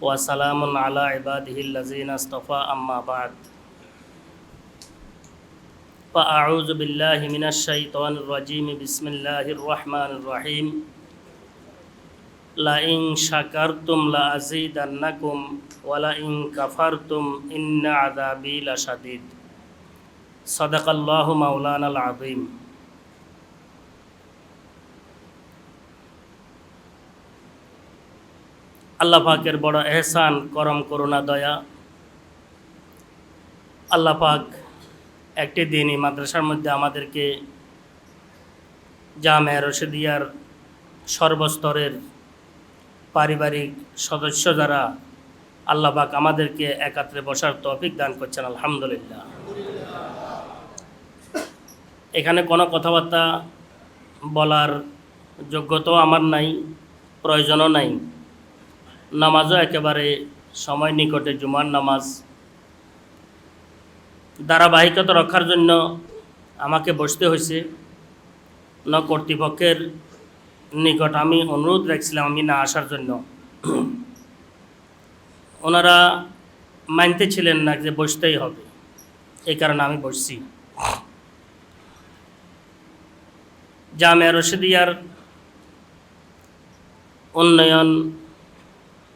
وسلام على عباده الذين اصطفى أما بعد. فأعوذ بالله من الشيطان الرجيم. بسم الله الرحمن الرحيم. لئن شكرتم لأزيدنكم ولئن كفرتم إن عذابي لشديد. صدق الله مولانا العظيم. আল্লাহ পাকের বড় এহসান, করম, করুণা, দয়া। আল্লাহ পাক একটি দিনই মাদ্রাসার মধ্যে আমাদেরকে জামে রশিদিয়ার সর্বস্তরের পারিবারিক সদস্য যারা, আল্লাহ পাক আমাদেরকে একাত্রে বসার তৌফিক দান করছেন, আলহামদুলিল্লাহ। এখানে কোনো কথাবার্তা বলার যোগ্যতাও আমার নাই, প্রয়োজনও নাই। নামাজও একেবারে সময় নিকটে জুমার নামাজ। ধারাবাহিকতা রক্ষার জন্য আমাকে বসতে হয়েছে। ন কর্তৃপক্ষের নিকট আমি অনুরোধ রাখছিলাম আমি না আসার জন্য। ওনারা মানতে ছিলেন না যে বসতেই হবে। এই কারণে আমি বসছি। জামিয়া রশিদিয়ার উন্নয়ন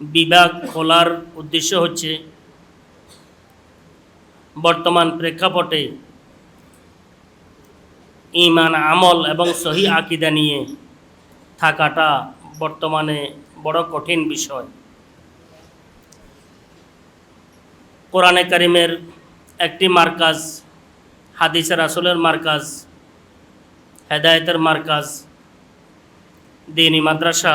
বিভাগ খোলার উদ্দেশ্য হচ্ছে বর্তমান প্রেক্ষাপটে ইমান, আমল এবং সহি আকিদা নিয়ে থাকাটা বর্তমানে বড় কঠিন বিষয়। কোরআনে কারিমের একটি মার্কাজ, হাদিসের আসলের মার্কাজ, হেদায়েতের মার্কাজ, দিনী মাদ্রাসা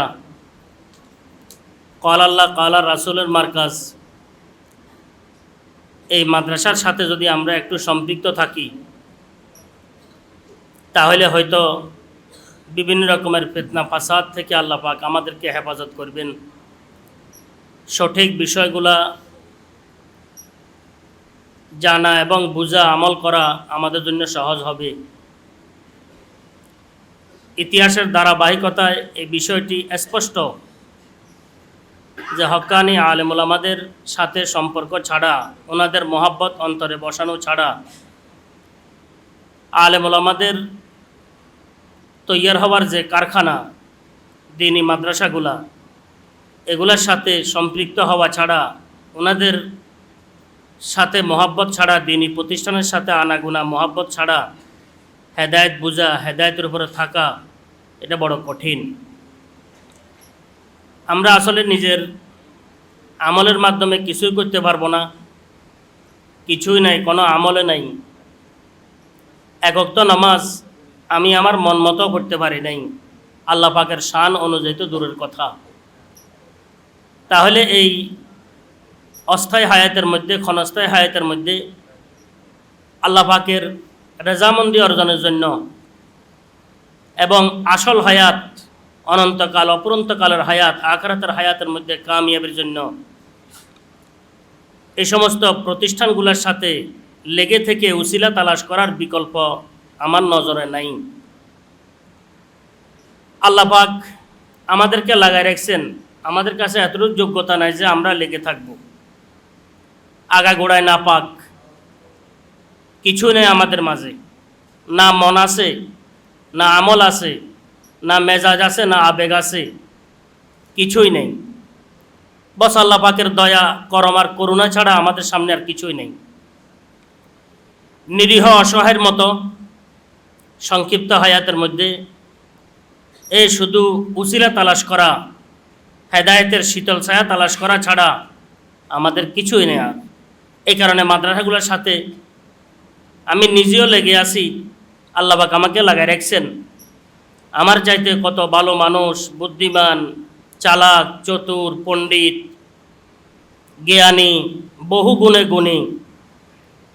কল আল্লাহ কালা রাসুলের মার্কাজ। এই মাদ্রাসার সাথে যদি আমরা একটু সম্পৃক্ত থাকি, তাহলে হয়তো বিভিন্ন রকমের ফেতনা, ফাসাদ থেকে আল্লাহ পাক আমাদেরকে হেফাজত করবেন। সঠিক বিষয়গুলা জানা এবং বোঝা, আমল করা আমাদের জন্য সহজ হবে। ইতিহাসের ধারাবাহিকতায় এই বিষয়টি স্পষ্ট। যে হক্কানি আলেমুল আমাদের সাথে সম্পর্ক ছাড়া, ওনাদের মোহাব্বত অন্তরে বসানো ছাড়া আলেমুল আমাদের তৈয়ার হওয়ার যে কারখানা, দিনী মাদ্রাসাগুলা, এগুলোর সাথে সম্পৃক্ত হওয়া ছাড়া, ওনাদের সাথে মোহাব্বত ছাড়া, দিনী প্রতিষ্ঠানের সাথে আনাগুনা মোহাব্বত ছাড়া, হেদায়ত বোঝা, হেদায়তের উপরে থাকা, এটা বড় কঠিন। আমরা আসলে নিজের আমলের মাধ্যমে কিছুই করতে পারব না। কিছুই নাই, কোনো আমলে নাই। একক্ত নামাজ আমি আমার মন মতো করতে পারি নাই। আল্লাহ পাকের শান অনুযায়ী তো দূরের কথা। তাহলে এই অস্থায়ী হায়াতের মধ্যে, ক্ষণস্থায়ী হায়াতের মধ্যে আল্লাহ পাকের রেজামন্দি অর্জনের জন্য এবং আসল হায়াত অনন্তকাল, অপরন্তকালের হায়াত, আখরাতের হায়াতের মধ্যে কামিয়াবের জন্য। এই সমস্ত প্রতিষ্ঠানগুলোর সাথে লেগে থেকে উসিলা তালাশ করার বিকল্প আমার নজরে নাই। আল্লাহ পাক আমাদেরকে লাগাই রাখছেন। আমাদের কাছে এতটুকু যোগ্যতা নাই যে আমরা লেগে থাকব। আগা গোড়ায় না পাক কিছু নেই আমাদের মাঝে। না মন আছে, না আমল আছে না মেজাজ আছে, না আবেগ আছে, কিছুই নেই। বস আল্লাহ পাকের দয়া, করম আর করুণা ছাড়া আমাদের সামনে আর কিছুই নেই। নিরীহ অসহায়ের মতো সংক্ষিপ্ত হায়াতের মধ্যে এ শুধু উসিলা তালাশ করা, হেদায়েতের শীতল ছায়া তালাশ করা ছাড়া আমাদের কিছুই নেই আর। এই কারণে মাদ্রাসাগুলোর সাথে আমি নিজেও লেগে আছি। আল্লাহবাক আমাকে লাগাই রাখছেন। আমার চাইতে কত ভালো মানুষ, বুদ্ধিমান, চালাক, চতুর, পণ্ডিত, জ্ঞানী, বহু গুণে গুণী,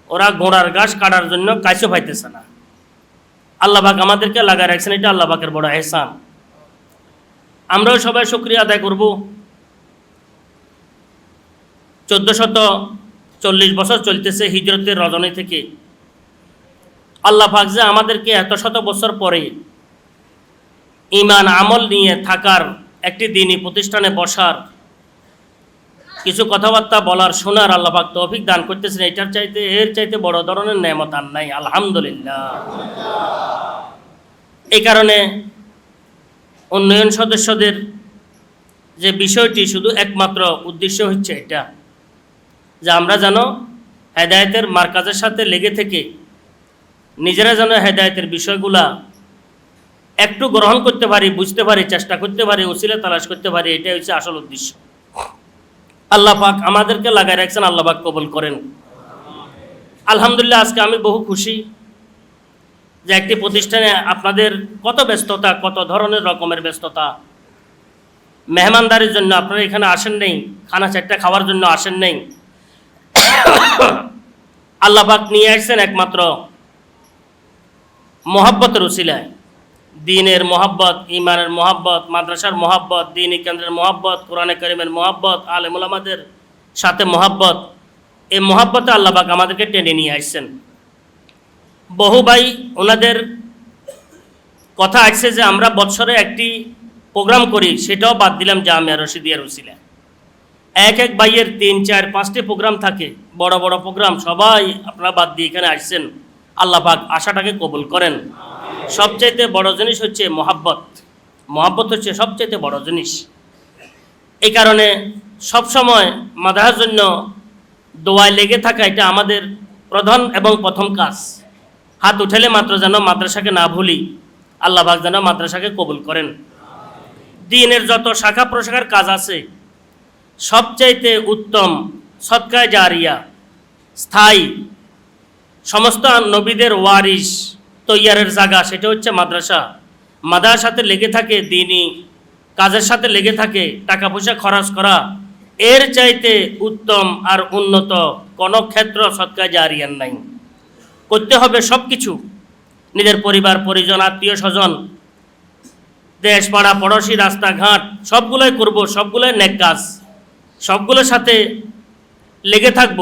ওরা ঘোড়ার ঘাস কাটার জন্য কাছে পাইতেছে না। আল্লাহবাক আমাদেরকে লাগায় রাখছেন, এটা আল্লাহবাকের বড় এহসান। আমরাও সবাই শুক্রিয়া আদায় করব। চোদ্দশত চল্লিশ বছর চলতেছে হিজরতের রজনী থেকে। আল্লাহ পাক যে আমাদেরকে এত শত বছর পরে ইমান আমল নিয়ে থাকার একটি দিনই প্রতিষ্ঠানে বসার কিছু কথাবার্তা বলার শোনার আল্লাহ পাক তৌফিক দান করতেছেন। এটার চাইতে, এর চাইতে বড় ধরনের নেমত আর নাই, আলহামদুলিল্লাহ। এই কারণে উন্নয়ন সদস্যদের যে বিষয়টি শুধু একমাত্র উদ্দেশ্য হচ্ছে এটা, যে আমরা যেন হেদায়েতের মার্কাজের সাথে লেগে থেকে নিজেরা যেন হেদায়েতের বিষয়গুলা একটু গ্রহণ করতে পারি, বুঝতে পারি, চেষ্টা করতে পারি, ওসিলে তালাশ করতে পারি, এটাই হচ্ছে আসল উদ্দেশ্য। আল্লাহ পাক আমাদেরকে লাগাই রাখছেন, আল্লাহ পাক কবুল করেন। আলহামদুলিল্লাহ, আজকে আমি বহু খুশি যে একটি প্রতিষ্ঠানে আপনাদের কত ব্যস্ততা, কত ধরনের রকমের ব্যস্ততা। মেহমানদারির জন্য আপনারা এখানে আসেন নেই, খানা চারটা খাওয়ার জন্য আসেন নেই। আল্লাহ পাক নিয়ে আসছেন একমাত্র মহাব্বতের উসিলায় দিনের মহাব্বত ইমানের মহাব্বত, মাদ্রাসার মহাব্বত, দিনী কেন্দ্রের মহাব্বত, কোরআনে করিমের মহাব্বত আলেমুল আমাদের সাথে মহাব্বত এই মহাব্বতে আল্লাহবাক আমাদেরকে টেনে নিয়ে আসছেন। বহু ভাই ওনাদের কথা আসছে যে আমরা বৎসরে একটি প্রোগ্রাম করি, সেটাও বাদ দিলাম জামিয়া রশিদিয়ার উসিলা এক এক ভাইয়ের তিন, চার, পাঁচটি প্রোগ্রাম থাকে, বড় বড় প্রোগ্রাম, সবাই আপনারা বাদ দিয়ে এখানে আসছেন। আল্লাহ পাক আশাটাকে কবুল করেন। সবচাইতে বড় জিনিস হচ্ছে মহাব্বত। মহাব্বত হচ্ছে সবচাইতে বড় জিনিস। এই কারণে সবসময় মাদাহার জন্য দোয়ায় লেগে থাকা এটা আমাদের প্রধান এবং প্রথম কাজ। হাত উঠেলে মাত্র যেন মাদ্রাসাকে না ভুলি, আল্লাহ পাক যেন মাদ্রাসাকে কবুল করেন। দিনের যত শাখা প্রশাখার কাজ আছে, সবচাইতে উত্তম সৎকায় জারিয়া, স্থায়ী, সমস্ত নবীদের ওয়ারিস তৈয়ারের জায়গা, সেটা হচ্ছে মাদ্রাসা। মাদ্রাসার সাথে লেগে থাকে দিনই, কাজের সাথে লেগে থাকে টাকা পয়সা খরচ করা, এর চাইতে উত্তম আর উন্নত কোনো ক্ষেত্র সৎকায় জারিয়ার নাই। করতে হবে সব কিছু নিজের পরিবার, পরিজন, আত্মীয় স্বজন, দেশ, পাড়া, পড়োশি, রাস্তাঘাট, সবগুলোই করব, সবগুলোই নেক কাজ। সবগুলোর সাথে লেগে থাকব।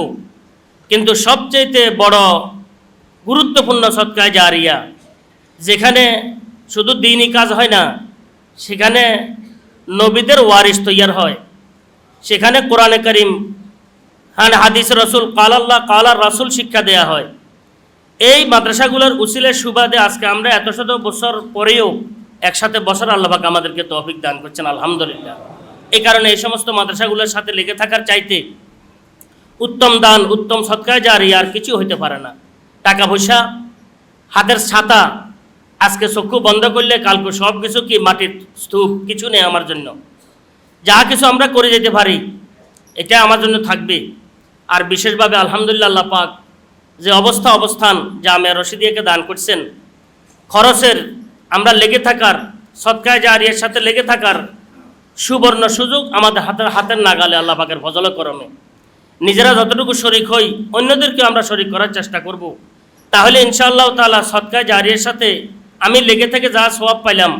কিন্তু সবচেয়েতে বড় গুরুত্বপূর্ণ সৎকায় জারিয়া। যেখানে শুধু দিনই কাজ হয় না, সেখানে নবীদের ওয়ারিস তৈয়ার হয়। সেখানে কোরআনে করিম, হান হাদিস রসুল, কালাল্লাহ, কালার রাসুল শিক্ষা দেয়া হয়। এই মাদ্রাসাগুলোর উচিলের সুবাদে আজকে আমরা এত শত বছর পরেও একসাথে বসার আল্লাহবাক আমাদেরকে তৌফিক দান করছেন, আলহামদুলিল্লাহ। এই কারণে এই সমস্ত মাদ্রাসাগুলোর সাথে লেগে থাকার চাইতে উত্তম দান, উত্তম সৎকার জারি আর কিছু হইতে পারে না। টাকা পয়সা হাতের ছাতা, আজকে চক্ষু বন্ধ করলে কালকে সব কিছু কি মাটির স্তূপ? কিছু নেই আমার জন্য। যা কিছু আমরা করে যেতে পারি, এটা আমার জন্য থাকবে। আর বিশেষভাবে আলহামদুলিল্লাহ আল্লাহ পাক যে অবস্থা অবস্থান যা আমি রশিদিয়াকে দান করছেন, খরচের আমরা লেগে থাকার, সৎকায় জারিয়ার সাথে লেগে থাকার সুবর্ণ সুযোগ আমাদের হাতের হাতের নাগালে আল্লাহ পাকের ফজল করমে। নিজেরা যতটুকু শরিক হই অন্যদেরকে আমরা শরিক করার চেষ্টা করব। তাহলে ইনশাআল্লাহ তালা সৎকায় জারিয়ার সাথে আমি লেগে থেকে যা সবাব পাইলাম,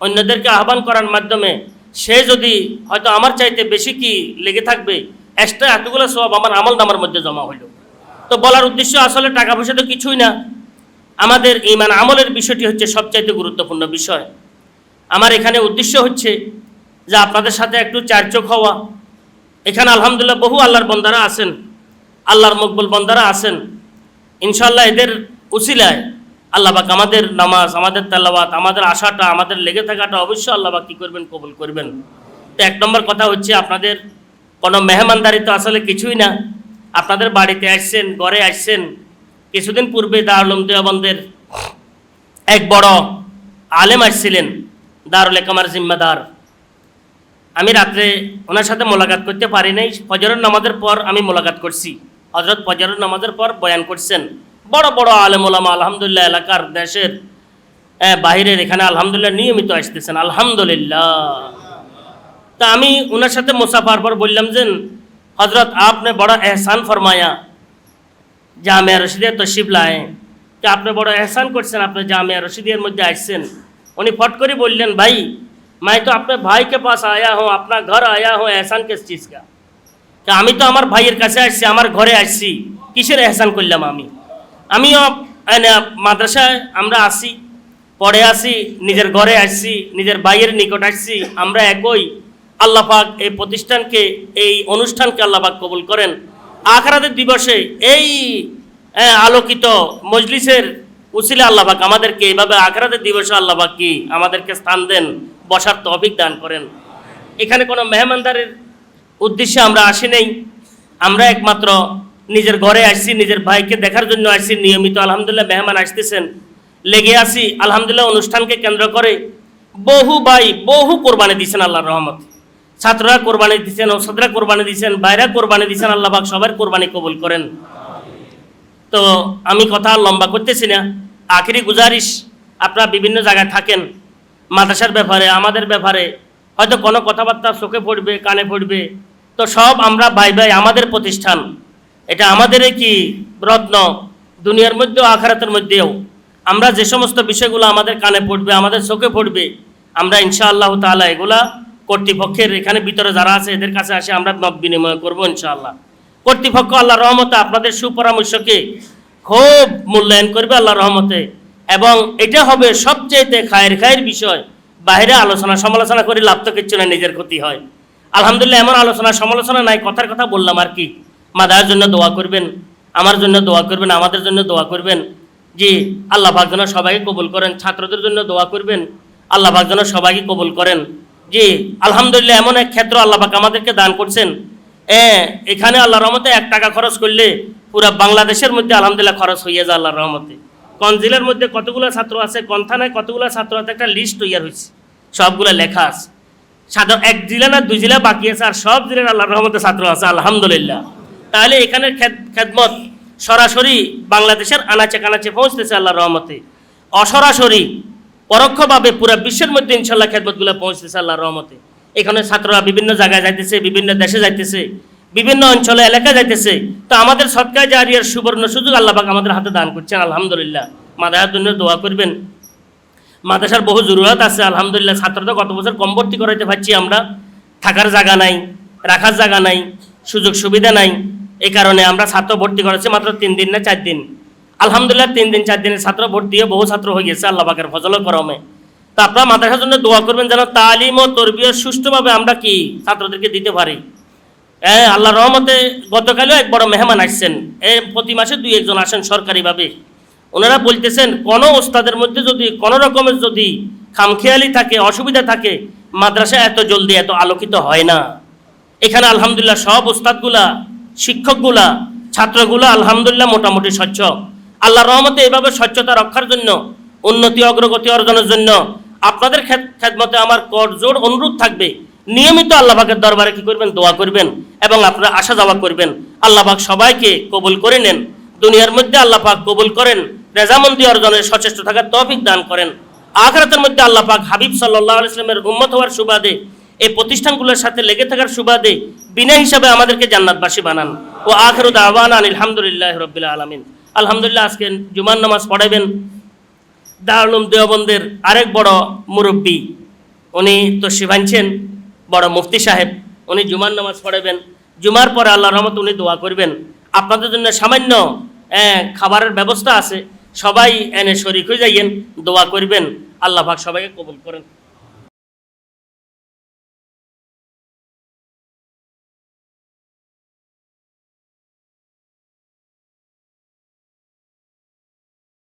অন্যদেরকে আহ্বান করার মাধ্যমে সে যদি হয়তো আমার চাইতে বেশি কি লেগে থাকবে এক্সট্রা এতগুলো সব আমার আমল নামার মধ্যে জমা হইল। তো বলার উদ্দেশ্য আসলে টাকা পয়সা তো কিছুই না। আমাদের ইমান আমলের বিষয়টি হচ্ছে সবচাইতে গুরুত্বপূর্ণ বিষয়। আমার এখানে উদ্দেশ্য হচ্ছে যে আপনাদের সাথে একটু চারচোখ হওয়া এখানে আলহামদুলিল্লাহ বহু আল্লাহর বন্দারা আছেন, আল্লাহর মকবুল বন্দারা আছেন। ইনশাল্লাহ এদের উসিলায় আল্লাহবাক আমাদের নামাজ, আমাদের তেলাওয়াত, আমাদের আশাটা, আমাদের লেগে থাকাটা অবশ্যই আল্লাহবাক কী করবেন, কবুল করবেন। তো এক নম্বর কথা হচ্ছে আপনাদের, কোনো মেহমানদারি তো আসলে কিছুই না। আপনাদের বাড়িতে আসছেন, ঘরে আসছেন, কিছুদিন পূর্বে দারুলম দেওয়াবন্দের এক বড় আলেম আসছিলেন, দারুল একামার জিম্মাদার। আমি রাত্রে ওনার সাথে মোলাকাত করতে পারি নাই। ফজরের নামাজের পর আমি মোলাকাত করছি। হজরত ফজরের নামাজের পর বয়ান করছেন। বড় বড় আলেমোলামা আলহামদুলিল্লাহ, এলাকার, দেশের বাহিরের এখানে আলহামদুলিল্লাহ নিয়মিত আসতেছেন। আলহামদুলিল্লাহ। তা আমি ওনার সাথে মুসাফার পর বললাম যে হজরত আপনি বড় এহসান ফরমায়া, জামিয়া রশিদের তশিফ লায়ে। তা আপনি বড় এহসান করছেন, আপনি জামিয়া রশিদের মধ্যে আসছেন। উনি ফট করে বললেন, ভাই मैं तो अपने भाई के पास आया हूँ अपना घर आया हूँ एहसान किस चीज़ का তা আমি তো আমার ভাইয়ের কাছে আসছি আমার ঘরে আসছি কিসের এহসান করলাম আমি আমিও এনে মাদ্রাসায় আমরা আসি পড়ে আসি নিজের ঘরে আসছি নিজের ভাইয়ের নিকট আসছি আমরা একই আল্লাহ পাক এই প্রতিষ্ঠানকে এই অনুষ্ঠানকে আল্লাহ পাক কবুল করেন আখরাতের দিবসে এই আহ, আলোকিত মজলিসের উসিলে আল্লাহ পাক আমাদেরকে এইভাবে আখরাতের দিবসে আল্লাহ পাক কি আমাদেরকে স্থান দেন বসার তৌফিক দান করেন। এখানে কোনো মেহমানদারের উদ্দেশ্যে আমরা আসি নাই। আমরা একমাত্র নিজের ঘরে আসছি, নিজের ভাইকে দেখার জন্য আসছি, নিয়মিত আলহামদুলিল্লাহ মেহমান আসতেছেন। লেগে আসি আলহামদুলিল্লাহ অনুষ্ঠানকে কেন্দ্র করে বহু ভাই বহু কোরবানি দিয়েছেন আল্লাহর রহমত। ছাত্ররা কোরবানি দিচ্ছেন ওষুধরা কোরবানি দিচ্ছেন বাইরা কোরবানি দিচ্ছেন আল্লাহ পাক সবার কোরবানি কবুল করেন। তো আমি কথা লম্বা করতেছি না। আখেরি গুজারিশ, আপনারা বিভিন্ন জায়গায় থাকেন। মাদ্রাসার ব্যাপারে, আমাদের ব্যাপারে, হয়তো কোনো কথাবার্তা চোখে পড়বে, কানে পড়বে। তো সব আমরা ভাই ভাই আমাদের প্রতিষ্ঠান। এটা আমাদেরই কি রত্ন? দুনিয়ার মধ্যেও, আখারাতের মধ্যেও। আমরা যে সমস্ত বিষয়গুলো আমাদের কানে পড়বে, আমাদের চোখে পড়বে, আমরা ইনশাআল্লাহ তাআলা এগুলা কর্তৃপক্ষের এখানে ভিতরে যারা আছে, এদের কাছে আসে আমরা মত বিনিময় করব ইনশাআল্লাহ। কর্তৃপক্ষ আল্লাহ রহমতে আপনাদের সুপরামর্শকে খুব মূল্যায়ন করবে আল্লাহ রহমতে। এবং এটা হবে সবচেয়েতে খায়ের খায়ের বিষয়। বাইরে আলোচনা, সমালোচনা করে লাভ তো কিচ্ছু না নিজের ক্ষতি হয়। আলহামদুলিল্লাহ, এমন আলোচনা, সমালোচনা নাই, কথার কথা বললাম আর কি। মাদার জন্য দোয়া করবেন, আমার জন্য দোয়া করবেন, আমাদের জন্য দোয়া করবেন। জি, আল্লাহ যেন সবাইকে কবুল করেন, ছাত্রদের জন্য দোয়া করবেন, আল্লাহ যেন সবাইকে কবুল করেন। জি, আলহামদুলিল্লাহ, এমন এক ক্ষেত্র আল্লাহ পাক আমাদেরকে দান করছেন। হ্যাঁ এখানে আল্লাহ রহমতে এক টাকা খরচ করলে পুরো বাংলাদেশের মধ্যে আলহামদুলিল্লাহ খরচ হইয়া যায় আল্লাহর রহমতে। কোন জেলার মধ্যে কতগুলো ছাত্র আছে, কোন থানায় কতগুলো ছাত্র আছে, একটা লিস্ট তৈরি হয়েছে। সবগুলো লেখা আছে। সাধারণ এক জেলা না দুই জেলা বাকি আছে, আর সব জেলার আল্লাহর রহমতে ছাত্র আছে, আলহামদুলিল্লাহ। তাহলে এখানে খেদমত সরাসরি বাংলাদেশের আনাচে কানাচে পৌঁছতেছে আল্লাহর রহমতে। অসরাসরি, পরোক্ষভাবে পুরো বিশ্বের মধ্যে ইনশাল্লাহ খেদমতগুলো পৌঁছতেছে আল্লাহর রহমতে। এখানে ছাত্ররা বিভিন্ন জায়গায় যাইতেছে, বিভিন্ন দেশে যাইতেছে। বিভিন্ন অঞ্চলে এলাকা যাইতেছে, তো আমাদের সৎকার জারিয়ার সুবর্ণ সুযোগ আল্লাহ পাক আমাদের হাতে দান করছেন, আলহামদুলিল্লাহ। মাদায়ার জন্য দোয়া করবেন। মাদ্রাসার বহু জরুরত আছে, আলহামদুলিল্লাহ। ছাত্রদের গত বছর কম ভর্তি করাইতে পারছি আমরা। থাকার জায়গা নাই, রাখার জায়গা নাই, সুযোগ সুবিধা নাই। এই কারণে আমরা ছাত্র ভর্তি করেছি মাত্র তিন দিন না চার দিন। আলহামদুলিল্লাহ, তিন দিন, চার দিনের ছাত্র ভর্তি হয়ে বহু ছাত্র হয়ে গেছে আল্লাহ পাকের ফজল করমে। তো আপনারা মাদ্রাসার জন্য দোয়া করবেন যেন তালিম ও তরবিয় সুষ্ঠুভাবে আমরা কি ছাত্রদেরকে দিতে পারি? হ্যাঁ আল্লাহ রহমতে গতকালও এক বড় মেহমান আসছেন। এ, প্রতি মাসে দুই একজন আসেন সরকারিভাবে। ওনারা বলতেছেন, কোনো ওস্তাদের মধ্যে যদি, কোনো রকমের যদি খামখেয়ালি থাকে, অসুবিধা থাকে, মাদ্রাসা এত জলদি, এত আলোকিত হয় না। এখানে আলহামদুলিল্লাহ সব ওস্তাদগুলা, শিক্ষকগুলা, ছাত্রগুলা আলহামদুলিল্লাহ মোটামুটি স্বচ্ছ। আল্লাহ রহমতে এভাবে স্বচ্ছতা রক্ষার জন্য, উন্নতি, অগ্রগতি অর্জনের জন্য আপনাদের খেদমতে আমার করজোড় অনুরোধ থাকবে। নিয়মিত আল্লাহবাকের দরবারে কি করবেন? দোয়া করবেন এবং আপনারা আসা যাওয়া করবেন। আল্লাহবাক সবাইকে কবুল করে নেন। দুনিয়ার মধ্যে আল্লাহ পাক কবুল করেন। রেজামন্দি অর্জনের সচেষ্ট থাকার তৌফিক দান করেন। আখরাতের মধ্যে আল্লাহ পাক হাবিব সাল্লাহ ইসলামের উম্মত হওয়ার সুবাদে, এই প্রতিষ্ঠানগুলোর সাথে লেগে থাকার সুবাদে বিনা হিসাবে আমাদেরকে জান্নাতবাসী বানান। ও আখরুদ আহ্বান আলহামদুলিল্লাহ রবিল্লা আলমিন। আলহামদুলিল্লাহ, আজকে জুমান নামাজ পড়াবেন দারুলুম দেওবন্দের আরেক বড় মুরব্বী, উনি তো শিবানছেন বড় মুফতি সাহেব, উনি জুমার নামাজ পড়াবেন। জুমার পরে আল্লাহ রহমত উনি দোয়া করবেন। আপনাদের জন্য সামান্য খাবারের ব্যবস্থা আছে। সবাই এনে শরিক হয়ে যাইয়েন, দোয়া করবেন। আল্লাহ পাক সবাইকে কবুল করেন।